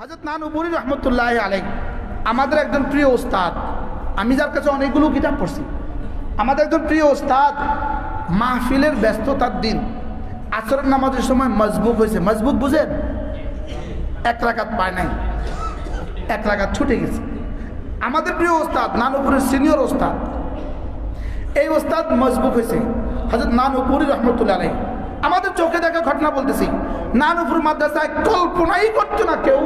হাজরত নানুপুরি রহমতুল্লাহ আলাই আমাদের একজন প্রিয় ওস্তাদ। আমি যার কাছে অনেকগুলো কিতাব পড়ছি। আমাদের একজন প্রিয় ওস্তাদ মাহফিলের ব্যস্ততার দিন। আচরণ নামাজের সময় মজবুক হয়েছে। মজবুক বুঝেন? এক রাকাত পায় নাই। এক রাকাত ছুটে গেছে। আমাদের প্রিয় ওস্তাদ নানুপুরের সিনিয়র ওস্তাদ। এই ওস্তাদ মজবুক হয়েছে। হজরত নানুপুরি রহমতুল্লাহ আলাই আমাদের চোখে দেখা ঘটনা বলতেছি। নানুপুর মাদ্রাসায় কল্পনাই করতো না কেউ,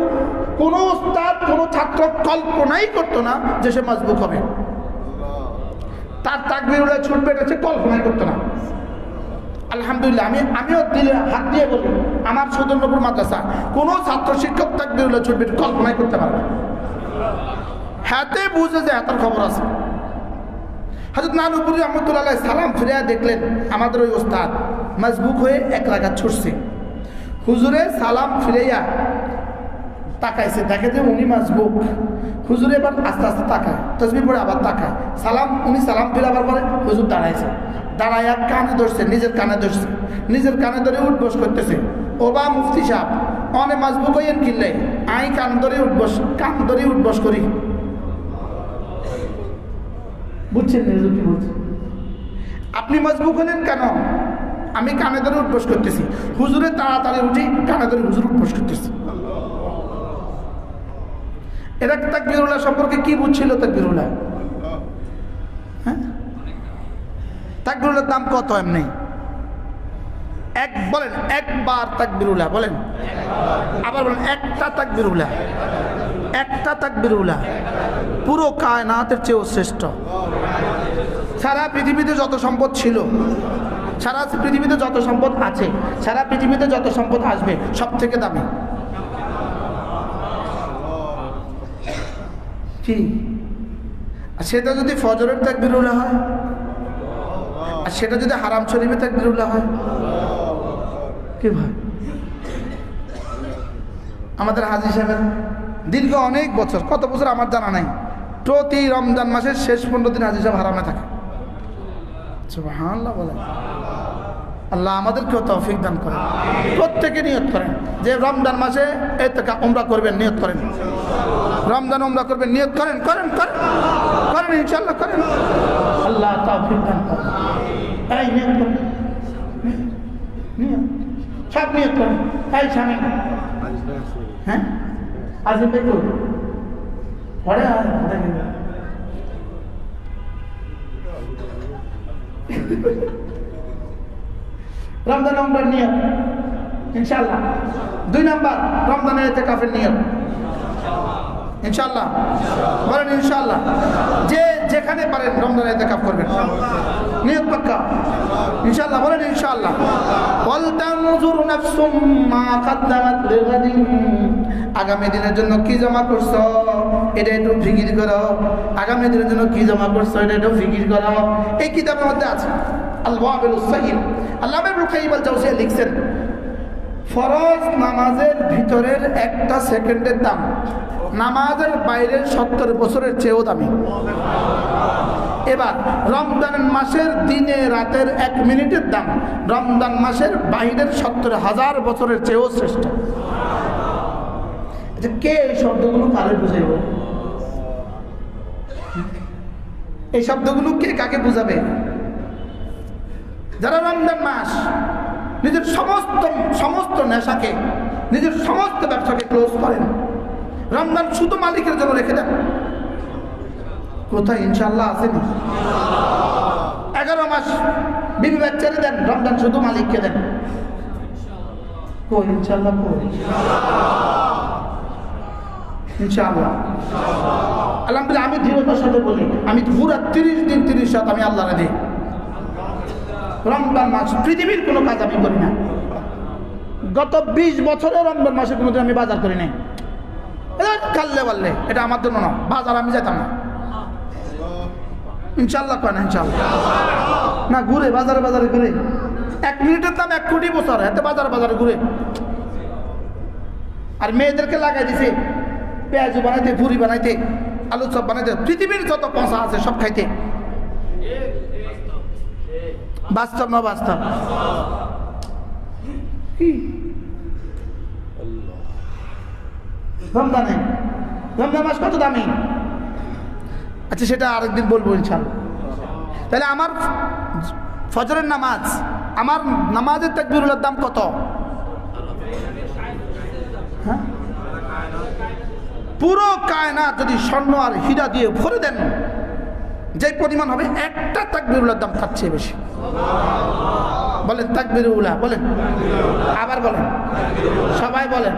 কোনো ওস্তাদ কোনো ছাত্র কল্পনাই করতো না যে সে মজবুক হবে। তার তাকবির উড়ে ছুটবে, এটা সে কল্পনাই করতো না। আলহামদুলিল্লাহ, আমি, আমিও দিলে হাত দিয়ে বলি, আমার সদরনপুর মাদ্রাসা, কোনো ছাত্র শিক্ষক তাকবির উড়ে ছুটবে কল্পনাই করতে পারবে হাতে বুঝে যে হাতের খবর আছে। হজরত নানুপুরি রহমতুল্লাহ সালাম ফিরিয়া দেখলেন আমাদের ওই ওস্তাদ মজবুক হয়ে এক রাগাত ছুটছে। হুজুরে সালাম ফিরাইয়া তাকাইছে, দেখে যে উনি মজবুক হুজুরে এবার আস্তে আস্তে তাকায়, তসবি পরে আবার তাকায়। সালাম, উনি সালাম ফিরাবার পরে হুজুর দাঁড়াইছে। দাঁড়াইয়া কানে ধরছে, নিজের কানে ধরছে। নিজের কানে ধরে উঠবস করতেছে। ও বা মুফতি সাহেব, অনে মজবুক হইয়েন কিনলে আই কান ধরে উঠবস, কান ধরে উঠবস করি। বুঝছেন আপনি মজবুক হলেন কেন? আমি কানে ধরে উঠবস করতেছি। হুজুরে তাড়াতাড়ি উঠি কানে ধরে হুজুর উঠবস করতেছি। এরা তাকবিরুল্লাহ সম্পর্কে কি বুঝছিল তাকবিরুল্লাহ? হ্যাঁ? তাকবিরুল্লাহর দাম কত এমনি? এক, বলেন, একবার তাকবিরুল্লাহ, বলেন। আবার বলেন, একটা তাকবিরুল্লাহ একটা তাকবিরুল্লাহ, পুরো কায়নাতের চেয়েও শ্রেষ্ঠ। সারা পৃথিবীতে যত সম্পদ ছিল সারা পৃথিবীতে যত সম্পদ আছে, সারা পৃথিবীতে যত সম্পদ আসবে সব থেকে দামি। কি? সেটা যদি ফজরের তাকবিরুল্লাহ হয়? আর সেটা যদি হারাম শরীফে তাকবিরুল্লাহ হয়? কি ভাই? আমাদের হাজি সাহেবের দীর্ঘ অনেক বছর, কত বছর আমার জানা নাই, প্রতি রমজান মাসের শেষ পনেরো দিন হাজি সাহেব হারামে থাকে। বলেন। আল্লাহ আমাদেরকেও তৌফিক দান করেন। প্রত্যেকে নিয়ত করেন যে রমজান মাসে এই তো উমরা করবেন, নিয়ত করেন। রমজান উমরা করবেন, নিয়ত করেন করেন করেন। করেন ইনশাল্লাহ করেন। আল্লাহ তৌফিক দান করেন। নিয়ত করেন। সব নিয়ত করেন। এই স্বামী। হ্যাঁ? আজ একটু পরে আর গেলে। রমজান নম্বর নিয়ত ইনশাল্লাহ দুই নাম্বার, রমজানের এতে কাফের নিয়ত ইনশাল্লাহ বলেন ইনশাল্লাহ যে যেখানে পারেন রমজানের এতে কাপ করবেন। নিয়ত পাক্কা। ইনশাল্লাহ বলেন ইনশাল্লাহ আগামী দিনের জন্য কি জমা করছ? এটা একটু ফিকির করো। আগামী দিনের জন্য কি জমা করছ? এটা একটু ফিকির করো। এই কিতাবের মধ্যে আছে। আল্লাহ লিখছেন ফরজ নামাজের ভিতরের একটা সেকেন্ডের দাম নামাজের বাইরের বছরের চেয়েও দামি। এবার রমজান মাসের দিনে রাতের এক মিনিটের দাম রমজান মাসের বাইরের সত্তর হাজার বছরের চেয়েও শ্রেষ্ঠ। আচ্ছা, কে এই শব্দগুলো কারে বুঝাইব? এই শব্দগুলো কে কাকে বুঝাবে? যারা রমজান মাস নিজের সমস্ত সমস্ত নেশাকে, নিজের সমস্ত ব্যবসাকে ক্লোজ করেন। রমজান শুধু মালিকের জন্য রেখে দেন। কোথায়? ইনশাল্লাহ আসেনি। এগারো মাস বিবি বাচ্চারে দেন, রমজান শুধু মালিককে দেন। ইনশাল্লাহ আমি দৃঢ়তার সাথে বলি, আমি পুরা তিরিশ দিন তিরিশ সাত আমি আল্লাহরে দিই। রমজান মাস, পৃথিবীর কোনো কাজ আমি করি না। গত বিশ বছরে রমজান মাসে কোনোদিন আমি বাজার করি নাই। কাললে বললে, এটা আমার জন্য না, বাজার আমি যেতাম না। ইনশাল্লাহ কয় না ইনশাল্লাহ না, ঘুরে, বাজারে বাজারে ঘুরে। এক মিনিটের দাম এক কোটি বছর, এতে বাজারে বাজারে ঘুরে। আর মেয়েদেরকে লাগাই দিছে, পেঁয়াজু বানাইতে পুরি বানাইতে, আলু চপ বানাইতে, পৃথিবীর যত পয়সা আছে সব খাইতে। বাস্তব না বাস্তব? কি? রমজানে। মাস কত দামি? আচ্ছা সেটা আরেকদিন বলব ইনশাল্লাহ তাহলে আমার ফজরের নামাজ, আমার নামাজের তাকবিরুল্লার দাম কত? হ্যাঁ? পুরো কায়না যদি স্বর্ণ আর হীরা দিয়ে ভরে দেন যে পরিমাণ হবে, একটা তাকবিরুল্লার দাম তার চেয়ে বেশি। বলেন, তাকবিরুল্লাহ, বলেন। আবার বলেন। সবাই বলেন।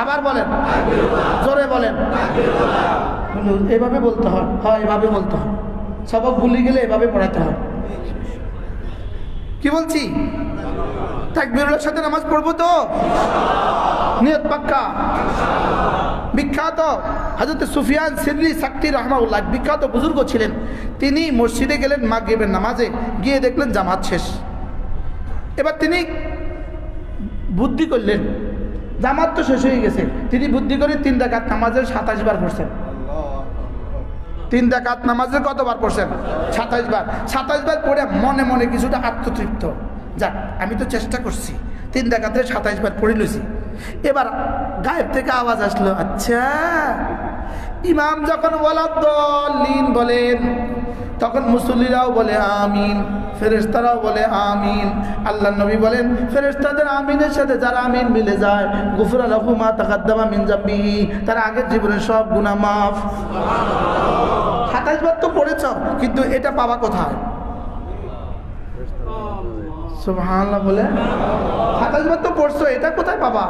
আবার বলেন। জোরে বলেন। এভাবে বলতে হয়। হয়, এভাবে বলতে হয়। সবক ভুলে গেলে এভাবে পড়াতে হয়। কি বলছি? তাকবিরুল্লাহর সাথে নামাজ পড়ব তো? নিয়ত পাক্কা। বিখ্যাত হাজরত সুফিয়ান সিররি সাক্তি রহমাউল্লাহ বিখ্যাত বুজুর্গ ছিলেন। তিনি মসজিদে গেলেন মা মাগরিবের নামাজে, গিয়ে দেখলেন জামাত শেষ। এবার তিনি বুদ্ধি করলেন। জামাত তো শেষ হয়ে গেছে। তিনি বুদ্ধি করে তিন ডাকাত নামাজের সাতাশ বার পড়ছেন। তিন ডাকাত নামাজের কতবার পড়ছেন? সাতাশ বার। সাতাশ বার পড়ে মনে মনে কিছুটা আত্মতৃপ্ত। যাক, আমি তো চেষ্টা করছি। তিন ডাকাতে সাতাশ বার পড়ে লইছি। এবার গায়েব থেকে আওয়াজ আসলো আচ্ছা। ইমাম যখন বলা দলিন বলেন, তখন মুসল্লিরাও বলে, আমিন। ফেরেস্তারাও বলে, আমিন। আল্লাহ নবী বলেন ফেরেস্তাদের আমিনের সাথে যারা আমিন মিলে যায়, গুফুর আলহুমা তাকাদ্দামা মিন জাব্বি তার আগের জীবনের সব গুনাহ মাফ। তো পড়েছ, কিন্তু এটা পাবা কোথায়? সুবহানাল্লাহ বলে সাতাশ বার তো পড়ছো, এটা কোথায় পাবা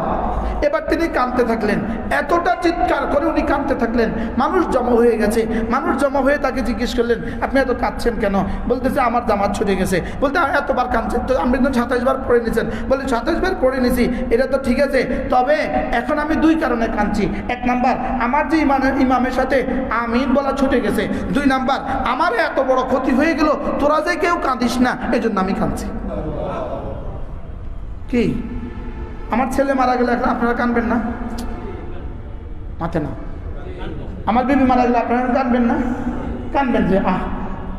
এবার তিনি কাঁদতে থাকলেন। এতটা চিৎকার করে উনি কাঁদতে থাকলেন। মানুষ জমা হয়ে গেছে। মানুষ জমা হয়ে তাকে জিজ্ঞেস করলেন, আপনি এত কাঁদছেন কেন? বলতেছে, আমার জামাত ছুটে গেছে। বলতে "আমি এতবার কাঁদছেন তো আপনি তো সাতাশ বার পড়ে নিয়েছেন বলে সাতাশ বার পড়ে নিয়েছি এটা তো ঠিক আছে। তবে এখন আমি দুই কারণে কাঁদছি। এক নাম্বার, আমার যে ইমানের ইমামের সাথে আমিন বলা ছুটে গেছে। দুই নাম্বার আমার এত বড় ক্ষতি হয়ে গেল, তোরা যে কেউ কাঁদিস না এই জন্য আমি কাঁদছি। কি? আমার ছেলে মারা গেলে এখন আপনারা কানবেন না? মাথে না আমার বিবি মারা গেলে আপনারা কানবেন না? কানবেন যে, আহ,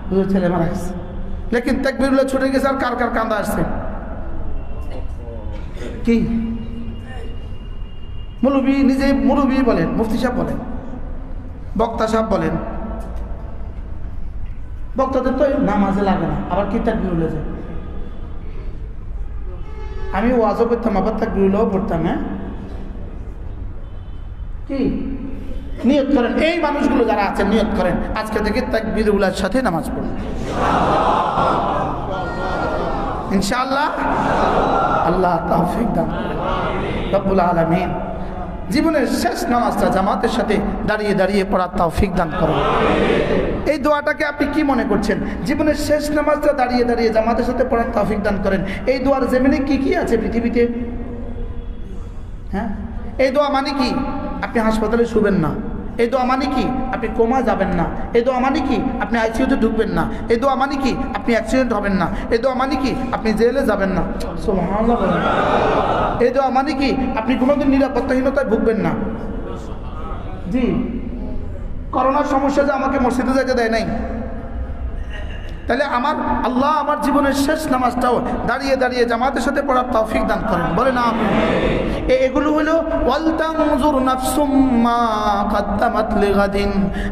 হুজুর ছেলে মারা গেছে। লেকিন তাকবিরুল্লাহ ছুটে গেছে আর কার কার কান্দা আসছে? কি? মুরুবি, নিজে মুরুবি বলেন, মুফতি সাহেব বলেন, বক্তা সাহেব বলেন। বক্তাদের তো নামাজে লাগে না, আবার কি তাকবিরুল্লাহ যায়? আমি ওয়াজও করতাম, আবার তাকবিরুল্লাহ পড়তাম হ্যাঁ? কি? নিয়ত করেন, এই মানুষগুলো যারা আছেন, নিয়ত করেন। আজকে থেকে তাকবিরুল্লাহর সাথে নামাজ পড়ুন। ইনশাআল্লাহ? আল্লাহ তাহফিক দান। রব্বুল আলমিন। জীবনের শেষ নামাজটা জামাতের সাথে দাঁড়িয়ে দাঁড়িয়ে পড়ার তৌফিক দান করেন। এই দোয়াটাকে আপনি কি মনে করছেন? জীবনের শেষ নামাজটা দাঁড়িয়ে দাঁড়িয়ে জামাতের সাথে পড়ার তৌফিক দান করেন। এই দোয়ার জমিনে কি কি আছে পৃথিবীতে? হ্যাঁ? এই দোয়া মানে কি? আপনি হাসপাতালে শুবেন না। এই দোয়া মানে কি? আপনি কোমা যাবেন না। এই দোয়া মানে কি? আপনি আইসিইউতে ঢুকবেন না। এই দোয়া মানে কি? আপনি অ্যাক্সিডেন্ট হবেন না। এই দোয়া মানে কি? আপনি জেলে যাবেন না। এই দোয়া মানে কি? আপনি কোনোদিন নিরাপত্তাহীনতায় ভুগবেন না। জি। করোনার সমস্যা যে আমাকে মসজিদে যেতে দেয় নাই। তাহলে আমার আল্লাহ আমার জীবনের শেষ নামাজটাও দাঁড়িয়ে দাঁড়িয়ে জামাতের সাথে পড়ার তৌফিক দান করেন। বলে না এগুলো হলো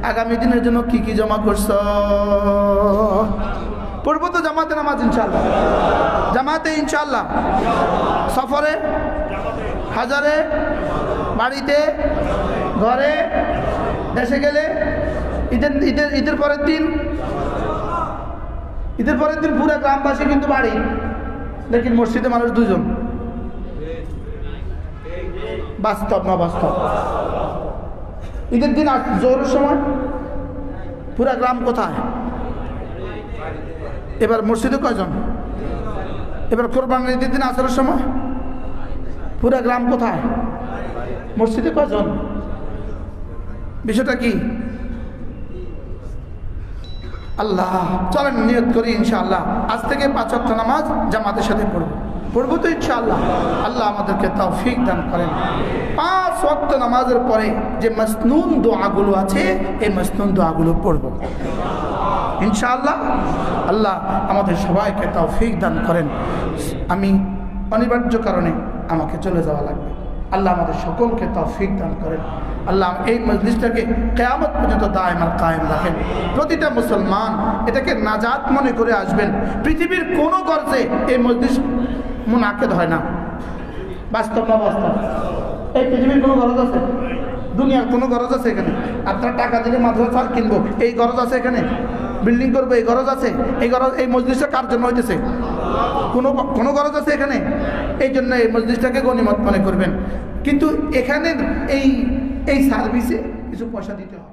আগামী দিনের জন্য কি কি জমা করছ? পড়ব তো জামাতে নামাজ ইনশাল্লাহ জামাতে ইনশাল্লাহ সফরে হাজারে, বাড়িতে, ঘরে, দেশে গেলে, ঈদের ঈদের ঈদের পরের দিন, ঈদের পরের দিন পুরো গ্রামবাসী কিন্তু বাড়ি, লেকিন মসজিদে মানুষ দুজন বাস্তব না বাস্তব? ঈদের দিন জোরের সময় পুরা গ্রাম কোথায়? এবার মসজিদে কয়জন? এবার কোরবান ঈদের দিন আসার সময়? পুরা গ্রাম কোথায়? মসজিদে কয়জন? বিষয়টা কি? আল্লাহ, চলেন নিয়ত করি ইনশাআল্লাহ। আজ থেকে পাঁচ ওয়াক্ত নামাজ জামাতের সাথে পড়ব। পড়ব তো ইনশাআল্লাহ। আল্লাহ আমাদেরকে তৌফিক দান করেন। পাঁচ ওয়াক্ত নামাজের পরে যে মসনুন দোয়াগুলো আছে, এই মসনুন দোয়াগুলো পড়ব। ইনশাআল্লাহ, আল্লাহ আমাদের সবাইকে তৌফিক দান করেন। আমি অনিবার্য কারণে আমাকে চলে যাওয়া লাগবে। আল্লাহ আমাদের সকলকে তৌফিক দান করেন। আল্লাহ এই মজলিসটাকে কেয়ামত পর্যন্ত দায়মার কায়েম রাখেন। প্রতিটা মুসলমান এটাকে নাজাত মনে করে আসবেন। পৃথিবীর কোনো গর্জে এই মজলিস মুনাকেদ হয় না। বাস্তব না বাস্তব? এই পৃথিবীর কোনো গরজ আছে? দুনিয়ার কোনো গরজ আছে এখানে? আপনার টাকা দিলে মাদ্রাসা কিনবো। এই গরজ আছে এখানে? বিল্ডিং করব, এই গরজ আছে? এই গরজ এই মসজিদটা কার জন্য হইতেছে? কোনো কোনো গরজ আছে এখানে? এই জন্য এই মসজিদটাকে গণিমত মনে করবেন। কিন্তু এখানে এই এই সার্ভিসে কিছু পয়সা দিতে হবে।